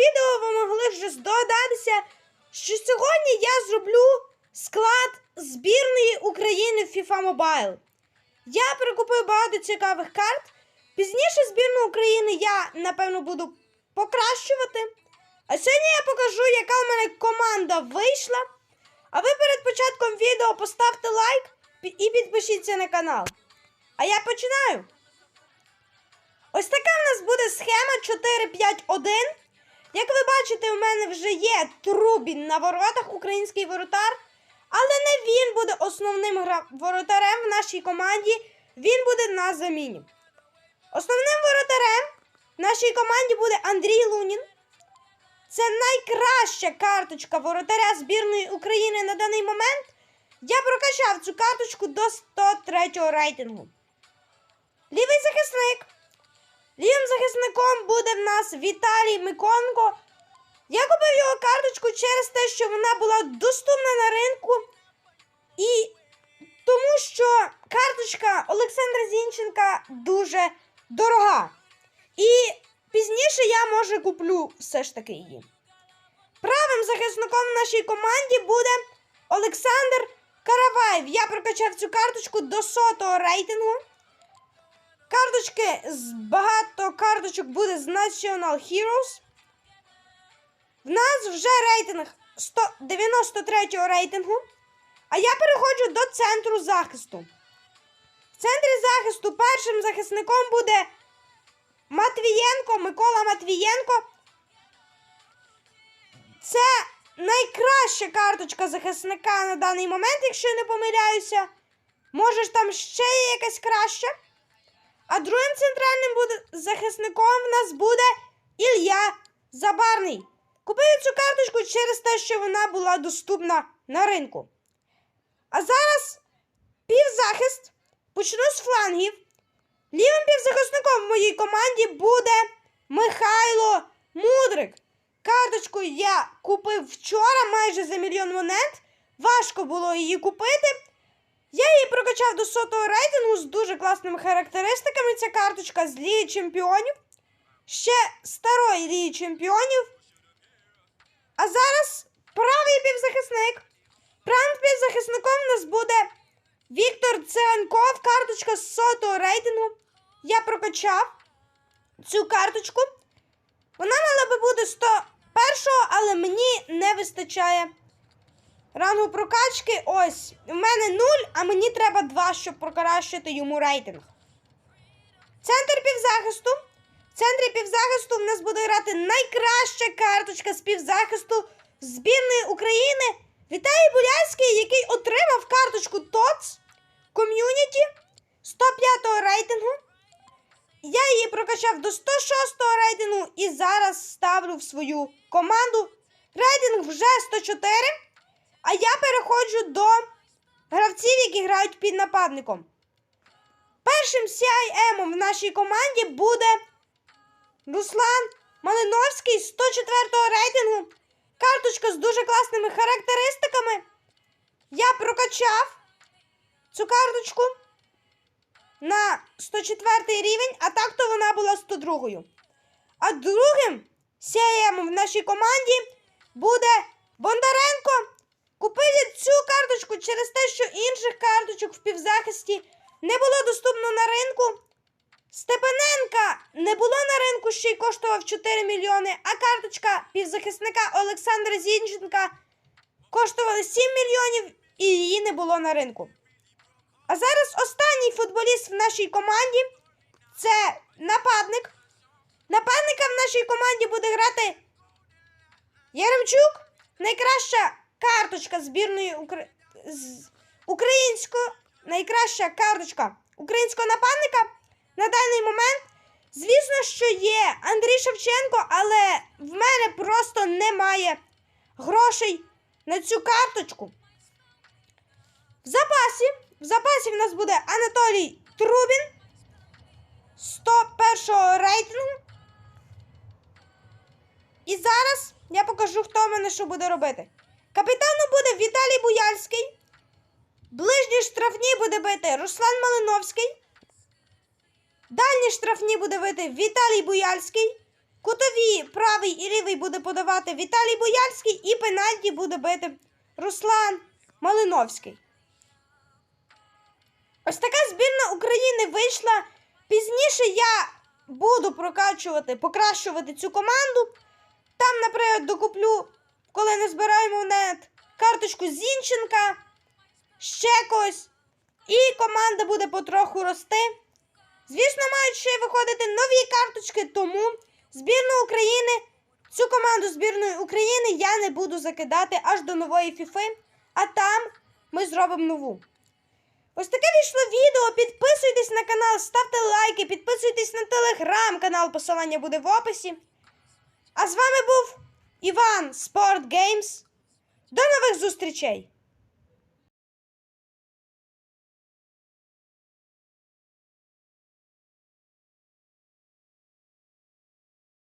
відео ви могли вже здогадатися, що сьогодні я зроблю склад збірної України в FIFA Mobile. Я прикупив багато цікавих карт. Пізніше збірну України я, напевно, буду покращувати. А сьогодні я покажу, яка у мене команда вийшла. А ви перед початком відео поставте лайк і підпишіться на канал. А я починаю. Ось така в нас буде схема 4-5-1. Як ви бачите, у мене вже є Трубін на воротах, український воротар. Але не він буде основним воротарем в нашій команді. Він буде на заміні. Основним воротарем в нашій команді буде Андрій Лунін. Це найкраща карточка воротаря збірної України на даний момент. Я прокачав цю карточку до 103 рейтингу. Лівий захисник. Нас Віталій Миконко. Я купив його карточку через те, що вона була доступна на ринку. І тому що карточка Олександра Зінченка дуже дорога. І пізніше я може куплю все ж таки її. Правим захисником в нашій команді буде Олександр Караваєв. Я прокачав цю карточку до сотого рейтингу. Карточки з багато карточок буде з National Heroes. В нас вже рейтинг 193 рейтингу. А я переходжу до центру захисту. В центрі захисту першим захисником буде Матвієнко, Микола Матвієнко. Це найкраща карточка захисника на даний момент, якщо я не помиляюся. Може там ще є якась краща. А другим центральним буде захисником в нас буде Ілля Забарний. Купив цю карточку через те, що вона була доступна на ринку. А зараз півзахист. Почну з флангів. Лівим півзахисником в моїй команді буде Михайло Мудрик. Карточку я купив вчора майже за мільйон монет. Важко було її купити. Я її прокачав до сотого рейтингу з дуже класними характеристиками. Ця карточка з Ліги Чемпіонів. Ще старої Ліги Чемпіонів. А зараз правий півзахисник. Правим півзахисником в нас буде Віктор Циганков. Карточка з сотого рейтингу. Я прокачав цю карточку. Вона мала би бути 101, але мені не вистачає рангу прокачки. Ось, у мене 0, а мені треба 2, щоб покращити йому рейтинг. Центр півзахисту. В центрі півзахисту в нас буде грати найкраща карточка з півзахисту збірної України. Віталій Буляцький, який отримав карточку ТОЦ ком'юніті 105 рейтингу. Я її прокачав до 106 рейтингу і зараз ставлю в свою команду. Рейтинг вже 104. А я переходжу до гравців, які грають під нападником. Першим CIM в нашій команді буде Руслан Малиновський 104 рейтингу. Карточка з дуже класними характеристиками. Я прокачав цю карточку на 104 рівень, а так то вона була 102. А другим CIM в нашій команді буде Бондаренко. Купив цю карточку через те, що інших карточок в півзахисті не було доступно на ринку. Степаненка не було на ринку, ще й коштував 4 мільйони, а карточка півзахисника Олександра Зінченка коштувала 7 мільйонів і її не було на ринку. А зараз останній футболіст в нашій команді це нападник. Нападника в нашій команді буде грати Яремчук. Найкраща карточка збірної Укра... з... української, найкраща карточка українського нападника на даний момент. Звісно, що є Андрій Шевченко, але в мене просто немає грошей на цю карточку. В запасі, в запасі в нас буде Анатолій Трубін 101 рейтингу. І зараз я покажу, хто мене що буде робити. Капітаном буде Віталій Буяльський. Ближні штрафні буде бити Руслан Малиновський. Дальні штрафні буде бити Віталій Буяльський. Кутові правий і лівий буде подавати Віталій Боярський і пенальті буде бити Руслан Малиновський. Ось така збірна України вийшла. Пізніше я буду прокачувати, покращувати цю команду. Там, наприклад, докуплю, коли не збираємо монет, карточку Зінченка, ще когось. І команда буде потроху рости. Звісно, мають ще виходити нові карточки, тому збірну України, цю команду збірної України я не буду закидати аж до нової фіфи, а там ми зробимо нову. Ось таке вийшло відео. Підписуйтесь на канал, ставте лайки, підписуйтесь на телеграм-канал, посилання буде в описі. А з вами був Іван Спорт Геймс. До нових зустрічей!